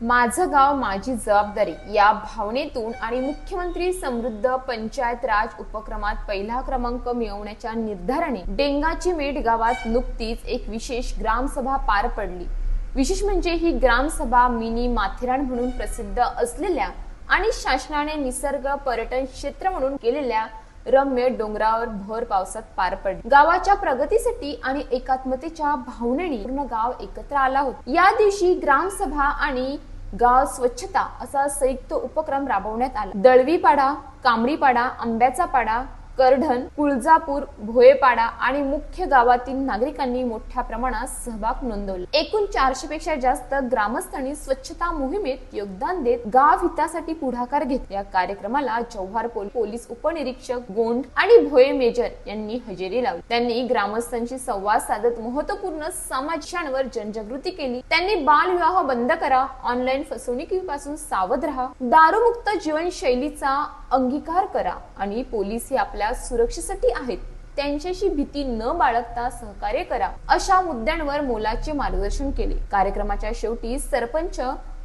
माझं गाव माझी जबाबदारी या भावनेतून आणि मुख्यमंत्री समृद्ध पंचायत राज उपक्रमात पहिला क्रमांक मिळवण्याच्या निर्धाराने डेंगाची मेट गावात नुकतीच एक विशेष ग्रामसभा पार पडली. विशेष म्हणजे ही ग्रामसभा मिनी माथेरान म्हणून प्रसिद्ध असलेल्या आणि शासनाने निसर्ग पर्यटन क्षेत्र म्हणून केलेल्या रम्य डोंगरावर भर पावसात पार पडली. गावाच्या प्रगतीसाठी आणि एकात्मतेच्या भावनेने पूर्ण गाव एकत्र आला होता. या दिवशी ग्रामसभा आणि गाव स्वच्छता असा संयुक्त उपक्रम राबवण्यात आला. दळवीपाडा कांबरीपाडा आंब्याचा पाडा करढण कुळजापूर भोयेपाडा आणि मुख्य गावातील नागरिकांनी मोठ्या प्रमाणात सहभाग नोंदवला. एकूण चारशे पेक्षा जास्त ग्रामस्थांनी स्वच्छता मोहिमेत योगदान देत गाव हितासाठी पुढाकार घेतल्या कार्यक्रमाला जव्हार पोल- पोलीस उपनिरीक्षक गोंड आणि भोये मेजर यांनी हजेरी लावली. त्यांनी ग्रामस्थांशी संवाद साधत महत्त्वपूर्ण समाजांवर जनजागृती केली. त्यांनी बालविवाह बंद करा ऑनलाईन फसवणुकीपासून सावध राहा दारूमुक्त जीवनशैलीचा अंगीकार करा आणि पोलीस हे आपल्या सुरक्षेसाठी आहेत. त्यांच्याशी भीती न बाळगता सहकार्य करा अशा मुद्द्यांवर मोलाचे मार्गदर्शन केले. कार्यक्रमाच्या शेवटी सरपंच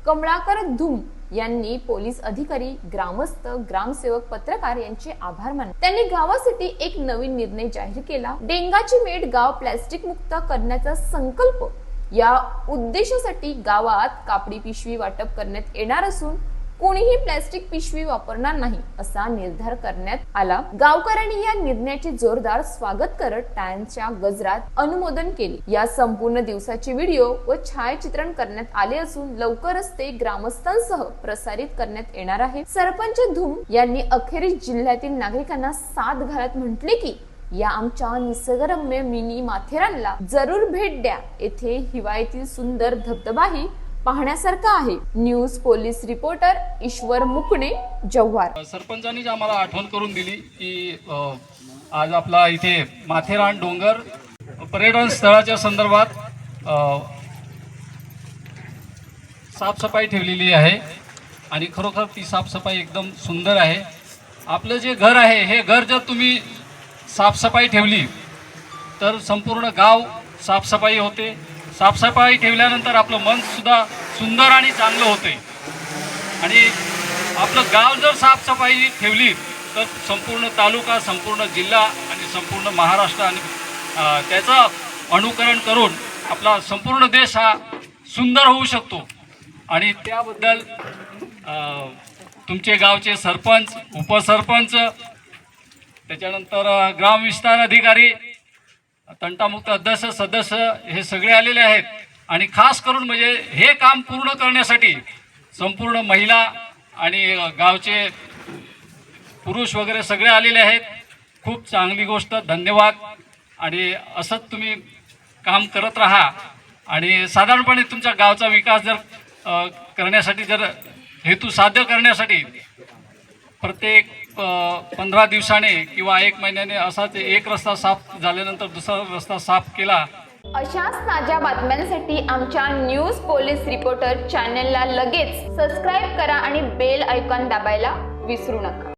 कमळाकर धुम यांनी पोलीस अधिकारी ग्रामस्थ ग्रामसेवक पत्रकार यांचे आभार मानले. त्यांनी गावासाठी एक नवीन निर्णय जाहीर केला. डेंगाची मेट गाव प्लॅस्टिक मुक्त करण्याचा संकल्प या उद्देशासाठी गावात कापडी पिशवी वाटप करण्यात येणार असून कोणीही प्लॅस्टिक पिशवी वापरणार नाही असा निर्धार करण्यात आला. गावकऱ्यांनी या निर्णयाचे जोरदार स्वागत करत टाळ्यांच्या गजरात अनुमोदन केले. या संपूर्ण दिवसाचे व्हिडिओ व छायाचित्रण करण्यात आले असून लवकरच ते ग्रामस्थांसह प्रसारित करण्यात येणार आहे. सरपंच धूम यांनी अखेरीस जिल्ह्यातील नागरिकांना साथ घालत म्हटले की या आमच्या निसर्गरम्य मिनी माथेरानला जरूर भेट द्या. येथे हिवाळ्यातील सुंदर धबधबाही पाहण्यासारखं आहे. News police reporter Ishwar Mukane Jawhar. सरपंचांनीच आम्हाला आठवण करून दिली की आज आपला इथे माथेरान डोंगर पर्यटन स्थळाच्या संदर्भात साफसफाई ठेवलेली आहे आणि खरोखर ती साफसफाई एकदम सुंदर आहे. आपलं जे घर आहे हे घर जर तुम्ही साफसफाई ठेवली तर संपूर्ण गाव साफसफाई होते. साफसफाई ठेवल्यानंतर आपलं मनसुद्धा सुंदर आणि चांगलं होते. आणि आपलं गाव जर साफसफाई ठेवली तर संपूर्ण तालुका संपूर्ण जिल्हा आणि संपूर्ण महाराष्ट्र आणि त्याचं अनुकरण करून आपला संपूर्ण देश हा सुंदर होऊ शकतो. आणि त्याबद्दल तुमचे गावचे सरपंच उपसरपंच त्याच्यानंतर अ, ग्रामविस्तार अधिकारी तंटामुक्त अध्यक्ष सदस्य हे सगळे आलेले आहेत. आणि खास करून म्हणजे हे काम पूर्ण करण्यासाठी संपूर्ण महिला आणि गावचे पुरुष वगैरे सगळे आलेले आहेत. खूप चांगली गोष्ट. धन्यवाद. आणि असंच तुम्ही काम करत राहा. आणि साधारणपणे तुमच्या गावचा विकास जर करण्यासाठी जर हेतू साध्य करण्यासाठी प्रत्येक पंधरा दिवसाने किंवा एक महिन्याने असाच एक रस्ता साफ झाल्यानंतर दुसरा रस्ता साफ केला. अशाच ताज्या बातम्यांसाठी आमच्या न्यूज पोलीस रिपोर्टर चॅनलला लगेच सबस्क्राईब करा आणि बेल ऐकॉन दाबायला विसरू नका.